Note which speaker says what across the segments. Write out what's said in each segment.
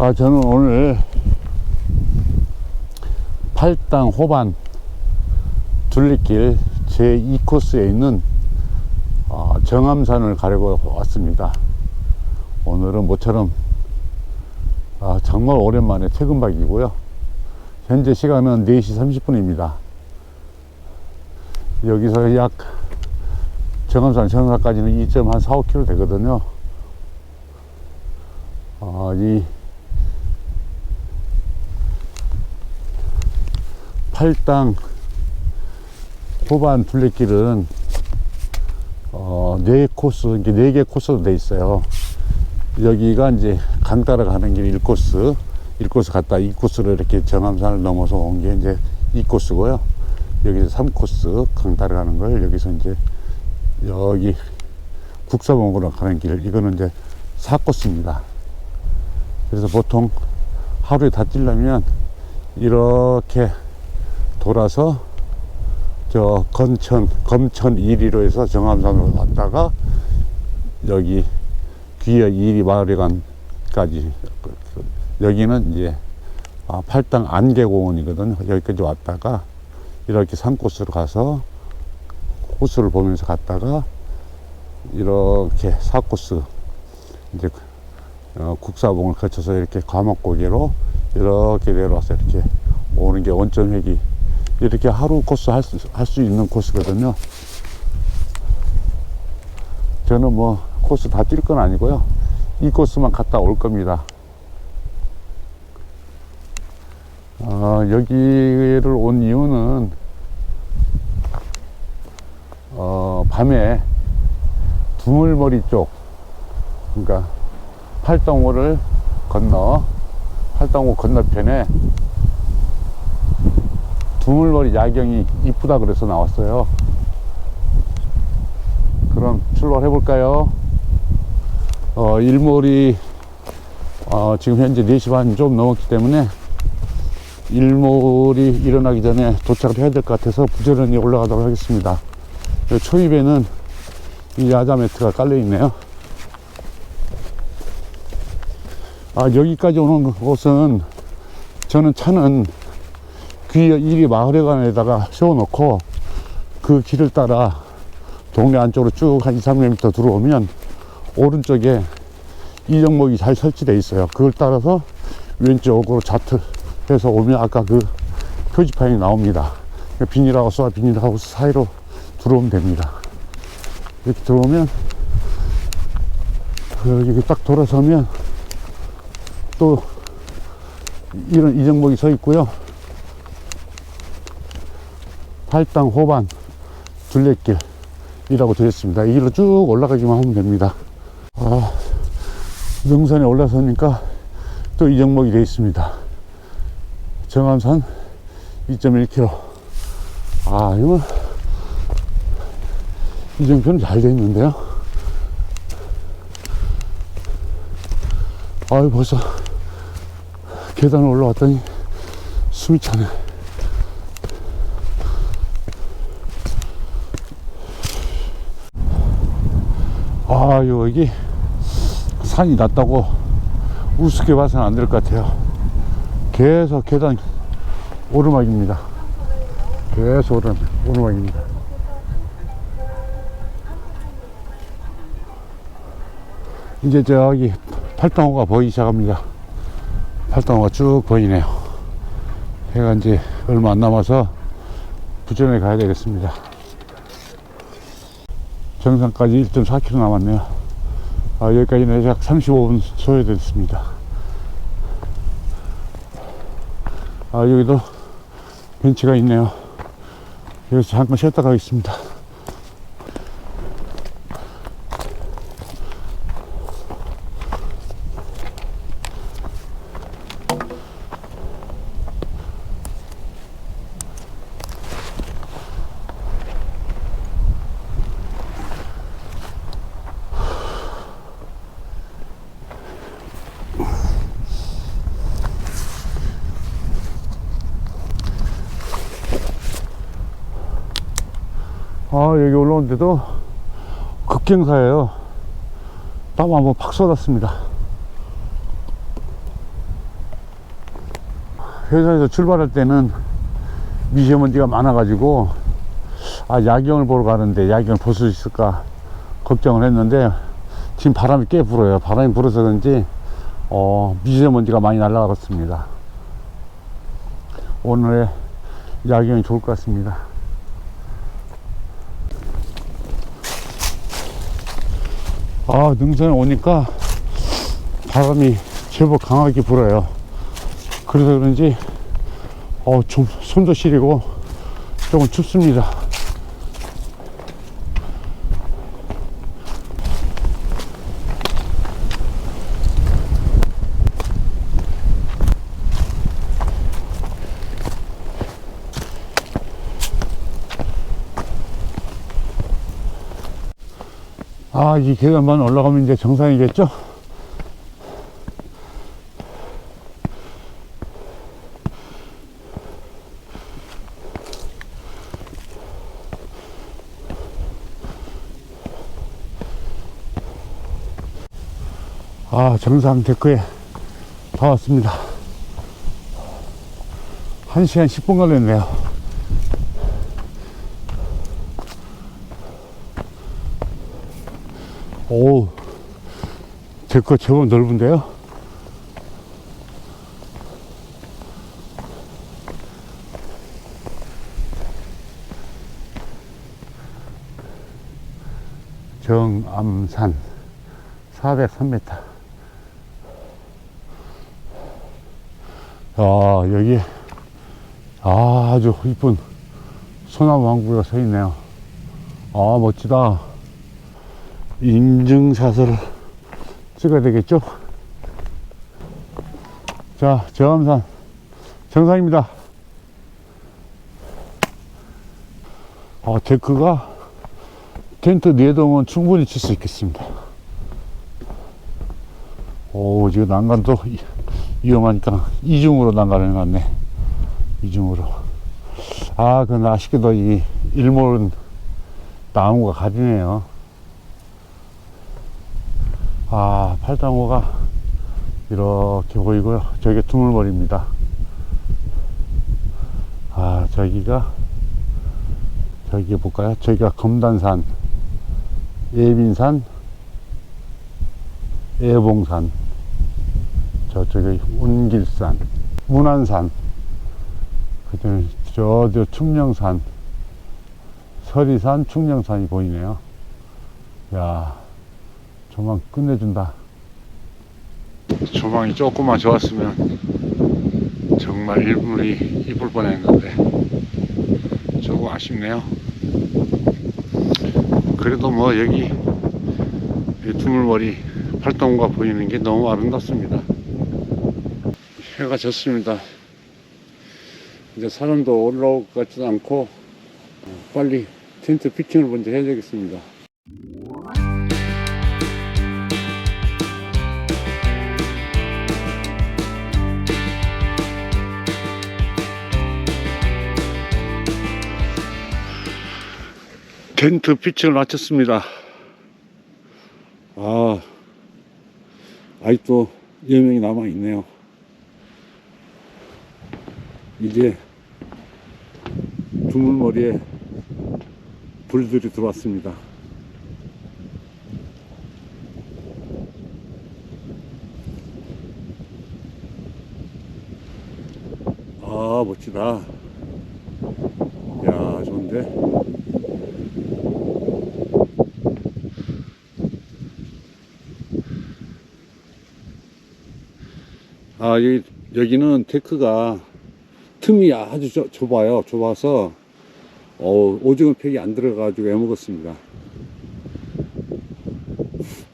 Speaker 1: 아, 저는 오늘 팔당 호반 둘레길 제2코스에 있는 어, 정암산을 가려고 왔습니다. 오늘은 모처럼 아, 정말 오랜만에 퇴근박이고요. 현재 시간은 4시 30분입니다. 여기서 약 정암산 정상까지는 2.45km 되거든요. 어, 이 팔당 후반 둘레길은 어, 네 코스, 이게 네 개 코스로 돼 있어요. 여기가 이제 강 따라가는 길 1코스, 1코스 갔다 2코스로 이렇게 정암산을 넘어서 온 게 이제 2코스고요. 여기서 3코스 강 따라가는 걸 여기서 이제 여기 국사봉으로 가는 길, 이거는 이제 4코스입니다. 그래서 보통 하루에 다 뛰려면 이렇게 돌아서 저 건천, 검천 1위로 해서 정암산으로 갔다가 여기 귀여 1위 마을회관까지 여기는 이제 아, 팔당 안개공원이거든요. 여기까지 왔다가 이렇게 산코스로 가서 코스를 보면서 갔다가 이렇게 4코스 이제 어, 국사봉을 거쳐서 이렇게 과목고개로 이렇게 내려와서 이렇게 오는 게 원점 회기 이렇게 하루 코스 할 수, 할 수 있는 코스거든요. 저는 뭐 코스 다 뛸 건 아니고요. 이 코스만 갔다 올 겁니다. 어, 여기를 온 이유는 어, 밤에 두물머리 쪽 그러니까 팔당호를 건너 팔당호 건너편에 두물머리 야경이 이쁘다 그래서 나왔어요. 그럼 출발해 볼까요? 어, 일몰이 어, 지금 현재 4시 반 좀 넘었기 때문에 일몰이 일어나기 전에 도착을 해야 될 것 같아서 부지런히 올라가도록 하겠습니다. 요 초입에는 이 야자 매트가 깔려 있네요. 아, 여기까지 오는 곳은 저는 차는 귀 이리 마을회관에다가 세워놓고 그 길을 따라 동네 안쪽으로 쭉 한 2, 300m 들어오면 오른쪽에 이정목이 잘 설치되어 있어요. 그걸 따라서 왼쪽으로 자틀해서 오면 아까 그 표지판이 나옵니다. 비닐하우스와 비닐하우스 사이로 들어오면 됩니다. 이렇게 들어오면 여기 딱 돌아서면 또 이런 이정목이 서 있고요. 팔당 호반 둘레길이라고 되어 있습니다. 이 길로 쭉 올라가기만 하면 됩니다. 아, 능선에 올라서니까 또 이정목이 되어 있습니다. 정암산 2.1km. 아, 이거 이정표는 잘 되어 있는데요. 아유, 벌써 계단을 올라왔더니 숨이 차네. 아, 여기 산이 낮다고 우습게 봐서는 안 될 것 같아요. 계속 계단 오르막입니다. 계속 오르, 오르막입니다. 이제 저기 팔당호가 보이기 시작합니다. 팔당호가 쭉 보이네요. 해가 이제 얼마 안 남아서 부전에 가야 되겠습니다. 정상까지 1.4km 남았네요. 아, 여기까지는 약 35분 소요됐습니다. 아, 여기도 벤치가 있네요. 여기서 잠깐 쉬었다 가겠습니다. 아, 여기 올라오는데도 급경사예요. 땀 한번 팍 쏟았습니다. 회사에서 출발할 때는 미세먼지가 많아 가지고 아 야경을 보러 가는데 야경을 볼 수 있을까 걱정을 했는데 지금 바람이 꽤 불어요. 바람이 불어서 그런지 어, 미세먼지가 많이 날아갔습니다. 오늘의 야경이 좋을 것 같습니다. 아, 능선에 오니까 바람이 제법 강하게 불어요. 그래서 그런지, 어, 좀 손도 시리고 조금 춥습니다. 아, 이 계단만 올라가면 이제 정상이겠죠? 아, 정상 데크에 다 왔습니다. 1시간 10분 걸렸네요. 오, 데크가 제법 넓은데요? 정암산 403m. 아, 여기 아주 이쁜 소나무 왕구가 서 있네요. 아, 멋지다. 인증샷을 찍어야 되겠죠? 자, 저암산 정상입니다. 아, 데크가 텐트 4동은 충분히 칠 수 있겠습니다. 오, 지금 난간도 이- 위험하니까 이중으로 난간을 해놨네. 이중으로. 아, 그 아쉽게도 이 일몰은 나무가 가지네요. 아, 팔당호가 이렇게 보이고요. 저기 두물머리입니다. 아, 저기가, 저기 볼까요? 저기가 검단산, 예빈산, 예봉산, 저쪽에 운길산, 문안산, 그다음에 저, 저 충령산, 설이산, 충령산이 보이네요. 야, 조망 끝내준다. 조망이 조금만 좋았으면 정말 일물이 이쁠 뻔했는데 조금 아쉽네요. 그래도 뭐 여기 이 두물머리 팔당호가 보이는 게 너무 아름답습니다. 해가 졌습니다. 이제 사람도 올라올 것 같지도 않고 빨리 텐트 피팅을 먼저 해야 되겠습니다. 텐트 피칭을 마쳤습니다. 아, 아직도 여명이 남아있네요. 이제 두물머리에 불들이 들어왔습니다. 아, 멋지다. 야, 좋은데? 아, 여기, 여기는 데크가 틈이 아주 좁- 좁아요. 좁아서, 어, 오징어 팩이 안 들어가지고 애먹었습니다.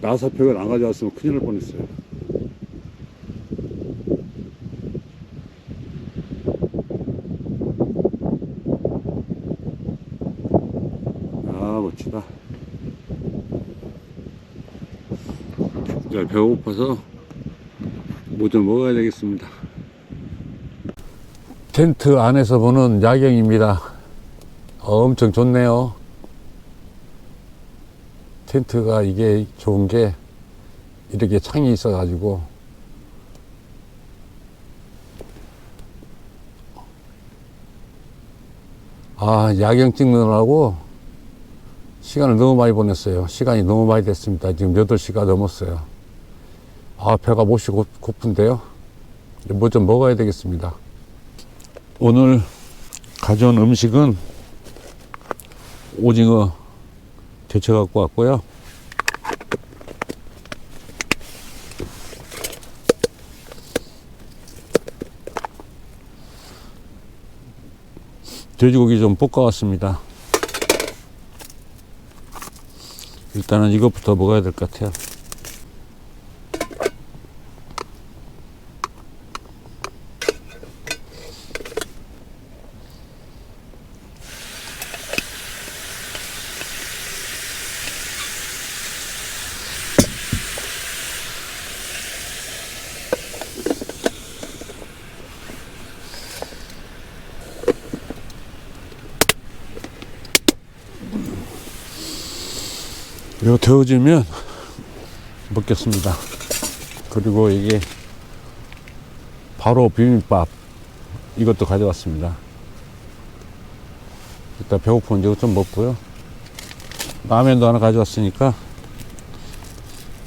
Speaker 1: 나사 팩을 안 가져왔으면 큰일 날 뻔했어요. 아, 멋지다. 이제 배고파서 뭐 좀 먹어야 되겠습니다. 텐트 안에서 보는 야경입니다. 어, 엄청 좋네요. 텐트가 이게 좋은 게 이렇게 창이 있어가지고 아 야경 찍느라고 시간을 너무 많이 보냈어요 시간이 너무 많이 됐습니다 지금 8시가 넘었어요 아, 배가 몹시 고, 고픈데요. 뭐 좀 먹어야 되겠습니다. 오늘 가져온 음식은 오징어 데쳐 갖고 왔고요. 돼지고기 좀 볶아왔습니다. 일단은 이것부터 먹어야 될 것 같아요. 이거 데워지면 먹겠습니다. 그리고 이게 바로 비빔밥 이것도 가져왔습니다. 일단 배고픈 이거 좀 먹고요. 라면도 하나 가져왔으니까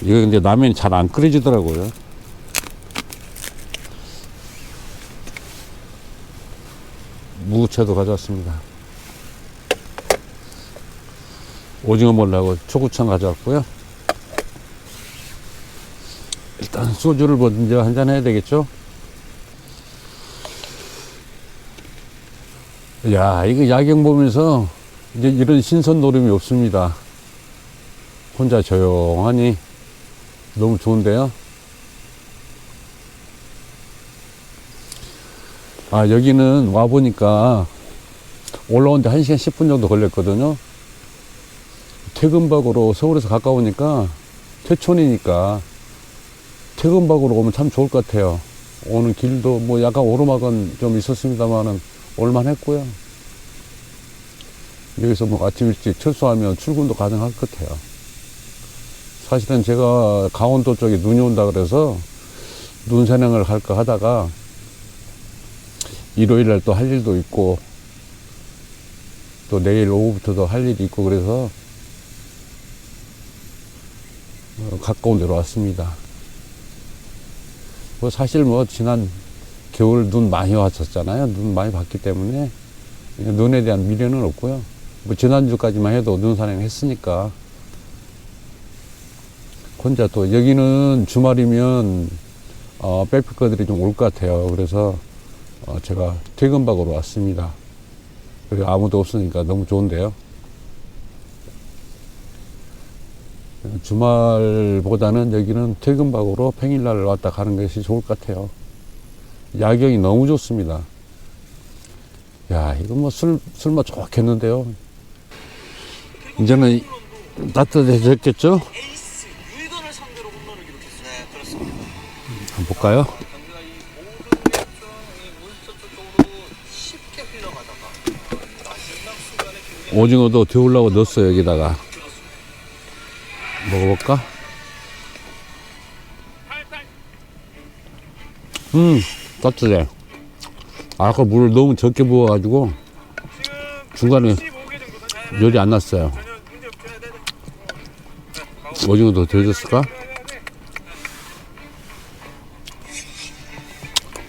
Speaker 1: 이거 근데 라면이 잘 안 끓여지더라고요. 무채도 가져왔습니다. 오징어 먹으려고 초고추장 가져왔고요. 일단 소주를 먼저 한 잔 해야 되겠죠? 야, 이거 야경 보면서 이제 이런 신선 노름이 없습니다. 혼자 조용하니 너무 좋은데요? 아, 여기는 와보니까 올라오는데 1시간 10분 정도 걸렸거든요. 퇴근박으로 서울에서 가까우니까 퇴촌이니까 퇴근박으로 오면 참 좋을 것 같아요. 오는 길도 뭐 약간 오르막은 좀 있었습니다만은 올만 했고요. 여기서 뭐 아침 일찍 철수하면 출근도 가능할 것 같아요. 사실은 제가 강원도 쪽에 눈이 온다 그래서 눈 산행을 할까 하다가 일요일 날 또 할 일도 있고 또 내일 오후부터도 할 일이 있고 그래서 어, 가까운 데로 왔습니다. 뭐 사실 뭐 지난 겨울 눈 많이 왔었잖아요. 눈 많이 봤기 때문에 눈에 대한 미련은 없고요. 뭐 지난주까지만 해도 눈 산행 했으니까 혼자 또 여기는 주말이면 어, 백패커들이 좀 올 것 같아요. 그래서 어, 제가 퇴근박으로 왔습니다. 그리고 아무도 없으니까 너무 좋은데요. 주말보다는 여기는 퇴근박으로 평일날 왔다 가는 것이 좋을 것 같아요. 야경이 너무 좋습니다. 야, 이거 뭐 술, 술맛 좋겠는데요. 이제는 따뜻해졌겠죠? 한번 볼까요? 오징어도 데우려고 넣었어요, 여기다가. 먹어볼까? 음, 따뜻해. 아까 물을 너무 적게 부어가지고 중간에 열이 안 났어요. 오징어도 데워졌을까?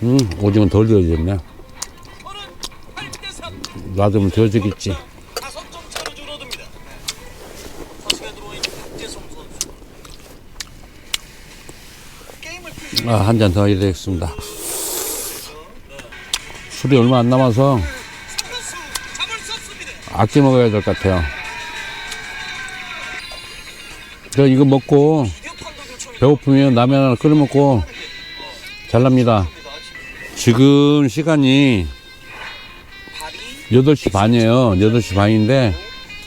Speaker 1: 음, 오징어 덜 데워졌네.
Speaker 2: 8대 3
Speaker 1: 놔두면 데워지겠지.
Speaker 2: 다섯 점 차로 줄어듭니다. 선수가 들어와 있는 박재성 선수. 게임을 풀
Speaker 1: 아, 한 잔 더 해야 되겠습니다. 술이 얼마 안 남아서. 아껴 먹어야 될 것 같아요. 저 이거 먹고 배고프면 라면 하나 끓여 먹고 잘랍니다. 지금 시간이
Speaker 2: 발이
Speaker 1: 8시 반이에요. 8시 반인데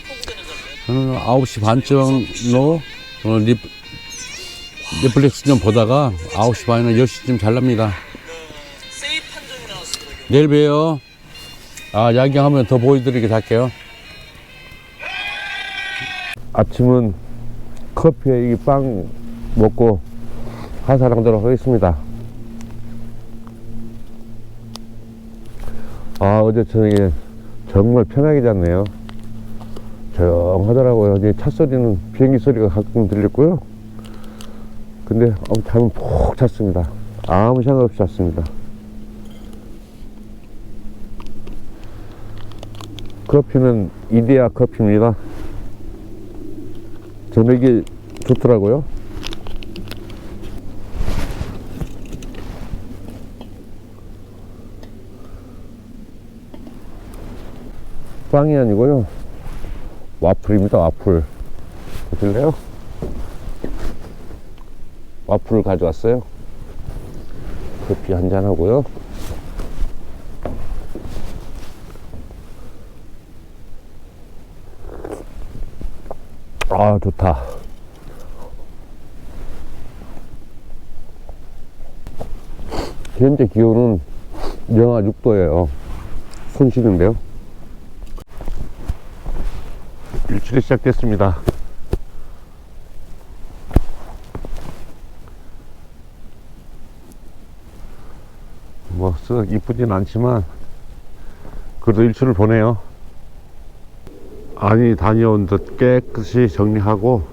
Speaker 2: 통되는 점을
Speaker 1: 저는 9시 반쯤으로 넷플릭스 좀 보다가 9시 반이나 10시쯤 잘랍니다.
Speaker 2: 세이프 판정이 나왔습니다.
Speaker 1: 내일 봬요. 아, 야경하면 더 보여드리게 할게요. 아침은 커피에 이빵 먹고 하사랑도록 하겠습니다. 아, 어제 저녁에 정말 편하게 잤네요. 조용하더라고요. 이제 차 소리는 비행기 소리가 가끔 들렸고요. 근데 어, 잠은 푹 잤습니다. 아무 생각 없이 잤습니다. 커피는 이데아 커피입니다. 이게 좋더라고요. 빵이 아니고요. 와플입니다, 와플. 보실래요? 와플을 가져왔어요. 커피 한 잔 하고요. 아, 좋다. 현재 기온은 영하 6도예요. 손 씻는데요. 일출이 시작됐습니다. 뭐, 썩 이쁘진 않지만, 그래도 일출을 보네요. 안이 다녀온 듯 깨끗이 정리하고,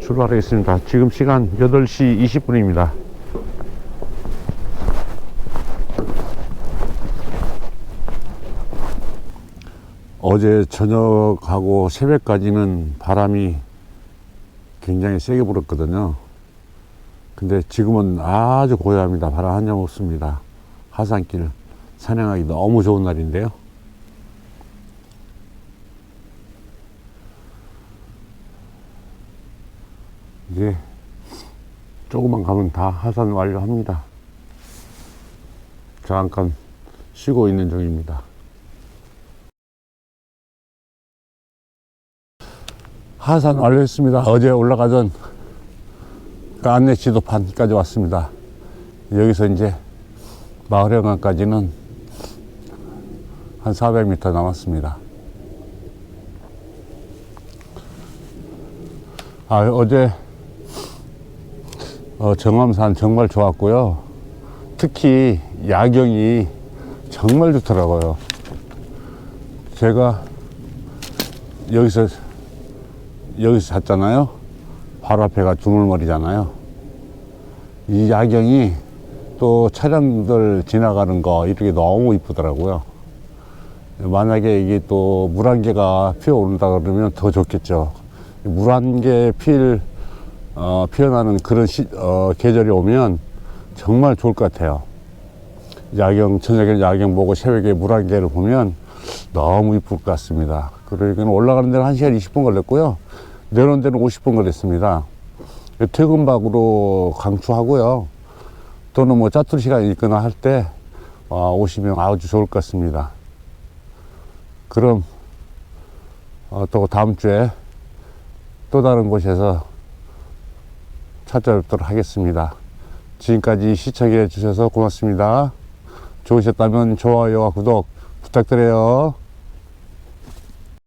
Speaker 1: 출발하겠습니다. 지금 시간 8시 20분입니다. 어제 저녁하고 새벽까지는 바람이 굉장히 세게 불었거든요. 근데 지금은 아주 고요합니다. 바람 한 점 없습니다. 하산길 산행하기 너무 좋은 날인데요. 이제 조금만 가면 다 하산 완료합니다. 잠깐 쉬고 있는 중입니다. 하산 완료했습니다. 어제 올라가던 그 안내 지도판까지 왔습니다. 여기서 이제 마을회관까지는 한 400m 남았습니다. 아, 어제 어, 정암산 정말 좋았고요. 특히 야경이 정말 좋더라고요. 제가 여기서 여기서 잤잖아요. 바로 앞에가 두물머리잖아요. 이 야경이 또 차량들 지나가는 거 이렇게 너무 이쁘더라고요. 만약에 이게 또 물안개가 피어오른다 그러면 더 좋겠죠. 물안개 필, 어, 피어나는 그런 시, 어, 계절이 오면 정말 좋을 것 같아요. 야경, 저녁에 야경 보고 새벽에 물안개를 보면 너무 이쁠 것 같습니다. 그러니까 올라가는 데는 1시간 20분 걸렸고요. 내려오는 데는 50분 걸렸습니다. 퇴근박으로 강추하고요. 또는 뭐 짜투리 시간이 있거나 할 때, 어, 오시면 아주 좋을 것 같습니다. 그럼, 어, 또 다음 주에 또 다른 곳에서 찾아뵙도록 하겠습니다. 지금까지 시청해 주셔서 고맙습니다. 좋으셨다면 좋아요와 구독 부탁드려요.